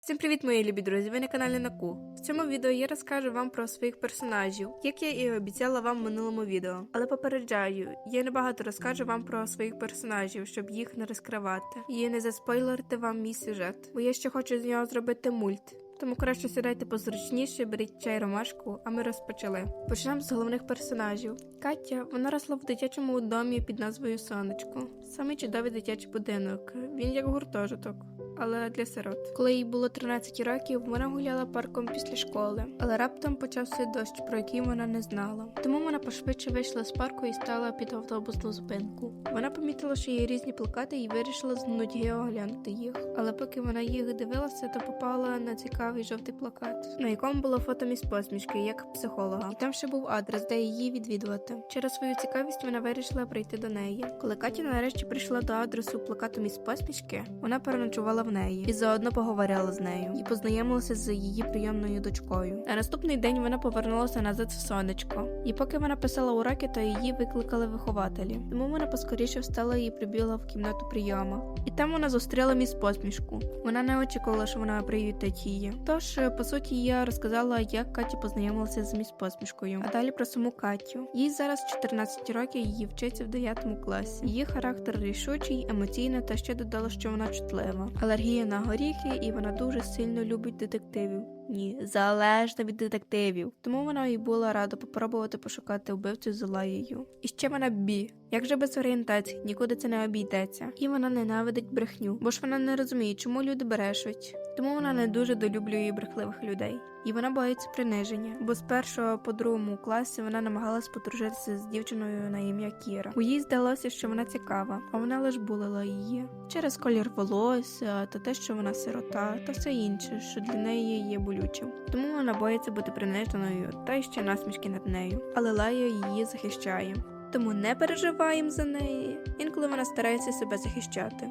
Всім привіт, мої любі друзі! Ви на каналі Наку. В цьому відео я розкажу вам про своїх персонажів, як я і обіцяла вам в минулому відео. Але попереджаю, я небагато розкажу вам про своїх персонажів, щоб їх не розкривати і не заспойлерити вам мій сюжет, бо я ще хочу з нього зробити мульт. Тому краще сідайте позручніше, беріть чай ромашку, а ми розпочали. Почнемо з головних персонажів. Катя, вона росла в дитячому домі під назвою Сонечко. Самий чудовий дитячий будинок. Він як гуртожиток але для сирот. Коли їй було 13 років, вона гуляла парком після школи, але раптом почався дощ, про який вона не знала. Тому вона пошвидше вийшла з парку і стала під автобусну зупинку. Вона помітила, що є різні плакати, і вирішила з нудьги оглянути їх. Але поки вона їх дивилася, то попала на цікавий жовтий плакат, на якому було фото міс посмішки, як психолога. І там ще був адрес, де її відвідувати. Через свою цікавість вона вирішила прийти до неї. Коли Катя нарешті прийшла до адресу плакату міс посмішки, вона переночувала в неї і заодно поговорила з нею і познайомилася з її прийомною дочкою. На наступний день вона повернулася назад в сонечко. І поки вона писала уроки, то її викликали вихователі. Тому вона поскоріше встала і прибігла в кімнату прийому. І там вона зустріла міс посмішку. Вона не очікувала, що вона приютить її. Тож, по суті, я розказала, як Катя познайомилася з міс посмішкою. А далі про саму Катю. Їй зараз 14 років, її вчиться в 9 класі. Її характер рішучий, емоційний та ще додала, що вона чутлива. Алергія на горіхи, і вона дуже сильно любить детективів. Ні, залежно від детективів. Тому вона і була рада попробувати пошукати вбивцю з Лаєю. І ще вона бі. Як же без орієнтації, нікуди це не обійдеться. І вона ненавидить брехню, бо ж вона не розуміє, чому люди брешуть. Тому вона не дуже долюблює брехливих людей. І вона боїться приниження, бо з першого по другому класі вона намагалась подружитися з дівчиною на ім'я Кіра. У їй здалося, що вона цікава, а вона лиш булила її через колір волосся та те, що вона сирота, та все інше, що для неї є болючим. Тому вона боїться бути приниженою та ще насмішки над нею. Але Лая її захищає. Тому не переживаємо за неї. Інколи вона старається себе захищати.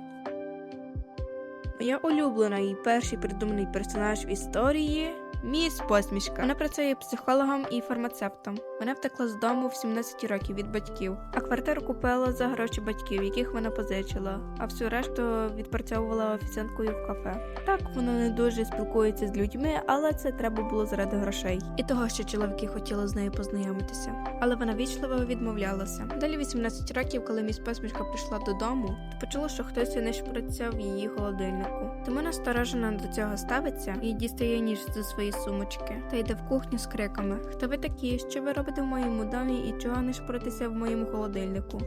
Моя улюблена і перший придуманий персонаж в історії Міс посмішка. Вона працює психологом і фармацевтом. Вона втекла з дому в 17 років від батьків, а квартиру купила за гроші батьків, яких вона позичила, а всю решту відпрацьовувала офіціанткою в кафе. Так вона не дуже спілкується з людьми, але це треба було заради грошей і того, що чоловіки хотіли з нею познайомитися. Але вона вічливо відмовлялася. Далі 18 років, коли міс посмішка прийшла додому, то почула, що хтось не шприцяв її холодильнику. Тому насторожена до цього ставиться і дістає ніж зі своєї сумочки та йде в кухню з криками: Хто ви такі? Що ви робите в моєму домі і чого не шпоритися в моєму холодильнику?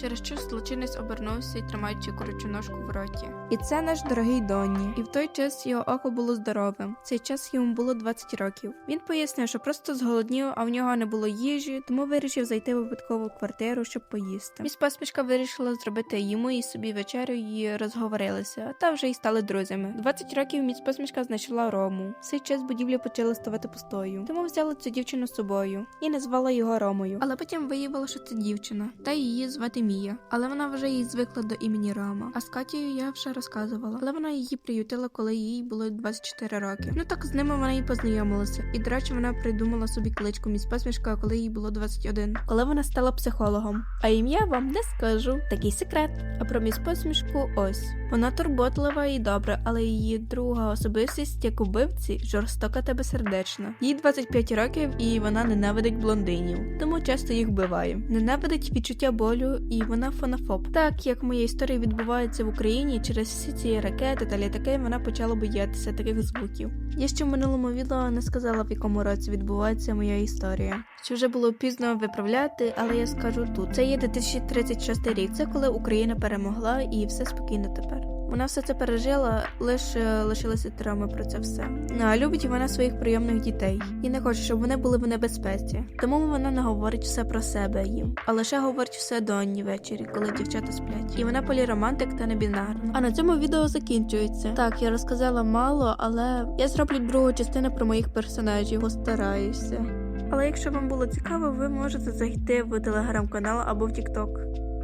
Через що злочинець обернувся і тримаючи корочоножку в роті. І це наш дорогий Донні. І в той час його око було здоровим. Цей час йому було 20 років. Він пояснив, що просто зголоднів, а в нього не було їжі, тому вирішив зайти в випадкову квартиру, щоб поїсти. Міс посмішка вирішила зробити йому і собі вечерю і розговорилися, та вже й стали друзями. 20 років міс посмішка знайшла Рому. В цей час будівля почала ставати пустою. Тому взяла цю дівчину з собою і назвала його Ромою. Але потім виявила, що це дівчина, та її звати Мія. Але вона вже їй звикла до імені Рома. А з Катією я вже розказувала. Але вона її приютила, коли їй було 24 роки. Ну так з ними вона і познайомилася. І, до речі, вона придумала собі кличку міс посмішка, коли їй було 21. Коли вона стала психологом. А ім'я вам не скажу. Такий секрет. А про міс посмішку ось. Вона турботлива і добра, але її друга особистість, як убивці, жорстока та безсердечна. Їй 25 років, і вона ненавидить блондинів, тому часто їх вбиває. Ненавидить відчуття болю, і вона фанафоб. Так як моя історія відбувається в Україні, через всі ці ракети та літаки вона почала боятися таких звуків. Я ще в минулому відео не сказала, в якому році відбувається моя історія. Що вже було пізно виправляти, але я скажу тут. Це є 2036 рік. Це коли Україна перемогла і все спокійно тепер. Вона все це пережила, лише лишилися травми про це все. Ну, а любить вона своїх прийомних дітей і не хоче, щоб вони були в небезпеці. Тому вона не говорить все про себе їм, а лише говорить все Донні ввечері, коли дівчата сплять. І вона поліромантик та не бінарна. А на цьому відео закінчується. Так, я розказала мало, але я зроблю другу частину про моїх персонажів. Постараюся. Але якщо вам було цікаво, ви можете зайти в телеграм-канал або в Тікток.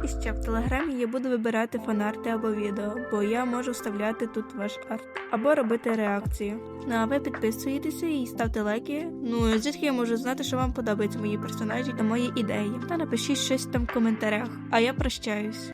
І ще в телеграмі я буду вибирати фанарти або відео, бо я можу вставляти тут ваш арт або робити реакцію. Ну а ви підписуєтеся і ставте лайки. Ну звідки я можу знати, що вам подобаються мої персонажі та мої ідеї. Та напишіть щось там в коментарях. А я прощаюсь.